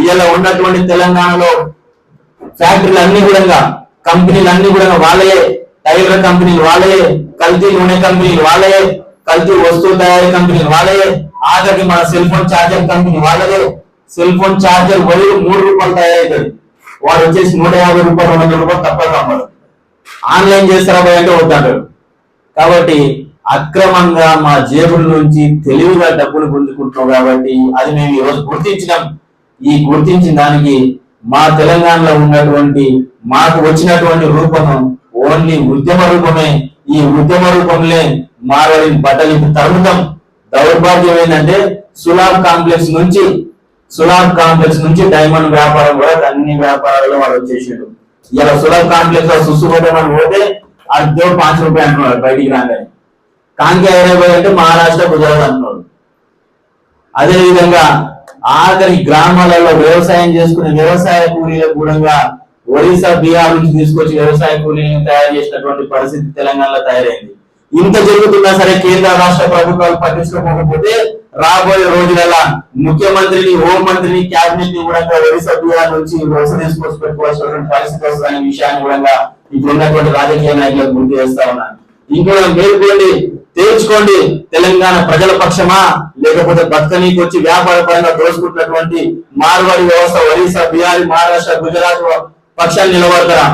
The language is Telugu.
ఇవాళ ఉన్నటువంటి తెలంగాణలో ఫ్యాక్టరీలు అన్ని కూడా కంపెనీలు అన్ని కూడా వాళ్ళే టైలర్ కంపెనీలు వాళ్ళయే కల్తీ నూనె కంపెనీలు వాళ్ళే కల్తీ వస్తువు తయారీ కంపెనీలు వాళ్ళే ఆఖరికి మన సెల్ ఫోన్ ఛార్జర్ కంపెనీ వాళ్ళదే. సెల్ ఫోన్ ఛార్జర్ వదిలి మూడు రూపాయలు తయారవుతుంది వాడు వచ్చేసి నూట యాభై రూపాయలు రెండు వందల రూపాయలు తప్ప అమ్మడు ఆన్లైన్ చేస్తారా బయట అంటే వద్దాడు కాబట్టి అక్రమంగా మా జేబుల నుంచి తెలివిగా డబ్బులు గుంజుకుంటున్నాం కాబట్టి అది మేము ఈరోజు గుర్తించినాం. ఈ గుర్తించిన దానికి మా తెలంగాణలో ఉన్నటువంటి మాకు వచ్చినటువంటి రూపము ఓన్లీ ఉద్యమ రూపమే. ఈ ఉద్యమ రూపంలో మారని బట్టలు ఇప్పుడు తరుముతాం. దౌర్భాగ్యం ఏంటంటే సులాబ్ కాంప్లెక్స్ నుంచి సులాబ్ కాంప్లెక్స్ నుంచి డైమండ్ వ్యాపారం కూడా అన్ని వ్యాపారాల్లో వాడు వచ్చేసాడు ఇలా సులాబ్ కాంప్లెక్స్లో సుసుకొట్టమని పోతే అర్ధో పాంచ్ రూపాయలు అంటున్నాడు బయటికి రాగానే. కాంకే హైదరాబాద్ అంటే మహారాష్ట్ర గుజరాత్ అంటున్నాడు అదే విధంగా ఆఖరి గ్రామాలలో వ్యవసాయం చేసుకునే వ్యవసాయ కూలీలకు కూడా ఒడిశా బీహార్ నుంచి తీసుకొచ్చి వ్యవసాయ కూలీలను తయారు చేసినటువంటి పరిస్థితి తెలంగాణలో తయారైంది. ఇంత జరుగుతున్నా సరే కేంద్ర రాష్ట్ర ప్రభుత్వాలు పట్టించుకోకపోతే రాబోయే రోజులలో ముఖ్యమంత్రిని హోం మంత్రిని క్యాబినెట్ని కూడా ఒడిశా బీహార్ నుంచి వలస తీసుకొచ్చి పెట్టుకోవాల్సినటువంటి పరిస్థితి వస్తుందనే విషయాన్ని కూడా ఇప్పుడున్నటువంటి రాజకీయ నాయకులకు గుర్తు చేస్తా ఉన్నాను. ఇంకా మేల్కోండి తేల్చుకోండి. తెలంగాణ ప్రజల పక్షమా? లేకపోతే బతకనీకి వచ్చి వ్యాపార పరంగా దోసుకుంటున్నటువంటి మార్వాడి వ్యవస్థ ఒరిస్సా బీహార్ మహారాష్ట్ర గుజరాత్ పక్షాలు నిలబడతారా?